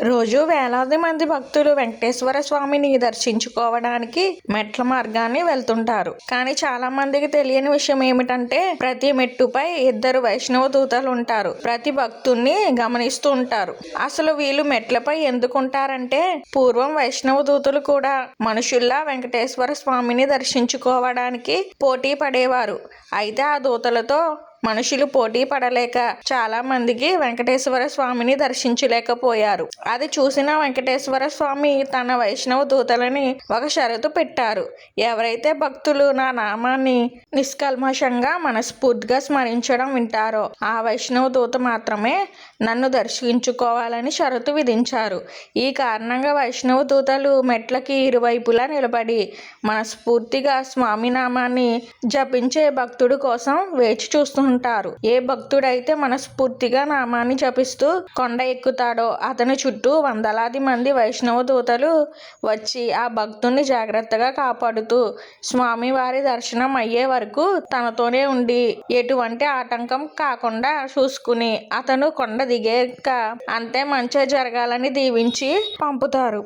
రోజు వేలాది మంది భక్తులు వెంకటేశ్వర స్వామిని దర్శించుకోవడానికి మెట్ల మార్గాన్ని వెళ్తుంటారు. కానీ చాలా మందికి తెలియని విషయం ఏమిటంటే ప్రతి మెట్టుపై ఇద్దరు వైష్ణవ దూతలు ఉంటారు. ప్రతి భక్తుణ్ణి గమనిస్తూ ఉంటారు. అసలు వీళ్ళు మెట్లపై ఎందుకుంటారంటే పూర్వం వైష్ణవ దూతలు కూడా మనుషుల్లా వెంకటేశ్వర స్వామిని దర్శించుకోవడానికి పోటీ పడేవారు. అయితే ఆ దూతలతో మనుషులు పోటీ పడలేక చాలా మందికి వెంకటేశ్వర స్వామిని దర్శించలేకపోయారు. అది చూసిన వెంకటేశ్వర స్వామి తన వైష్ణవ దూతలని ఒక షరతు పెట్టారు. ఎవరైతే భక్తులు నా నామాన్ని నిష్కల్మషంగా మనస్ఫూర్తిగా స్మరించడం వింటారో ఆ వైష్ణవ దూత మాత్రమే నన్ను దర్శించుకోవాలని షరతు విధించారు. ఈ కారణంగా వైష్ణవ దూతలు మెట్లకి ఇరువైపులా నిలబడి మనస్ఫూర్తిగా స్వామి నామాన్ని జపించే భక్తుడు కోసం వేచి ఉంటారు. ఏ భక్తుడైతే మనస్ఫూర్తిగా నామాన్ని జపిస్తూ కొండ ఎక్కుతాడో అతని చుట్టూ వందలాది మంది వైష్ణవ దూతలు వచ్చి ఆ భక్తుణ్ణి జాగ్రత్తగా కాపాడుతూ స్వామివారి దర్శనం అయ్యే వరకు తనతోనే ఉండి ఎటువంటి ఆటంకం కాకుండా చూసుకుని అతను కొండ దిగాక అంతే మంచి జరగాలని దీవించి పంపుతారు.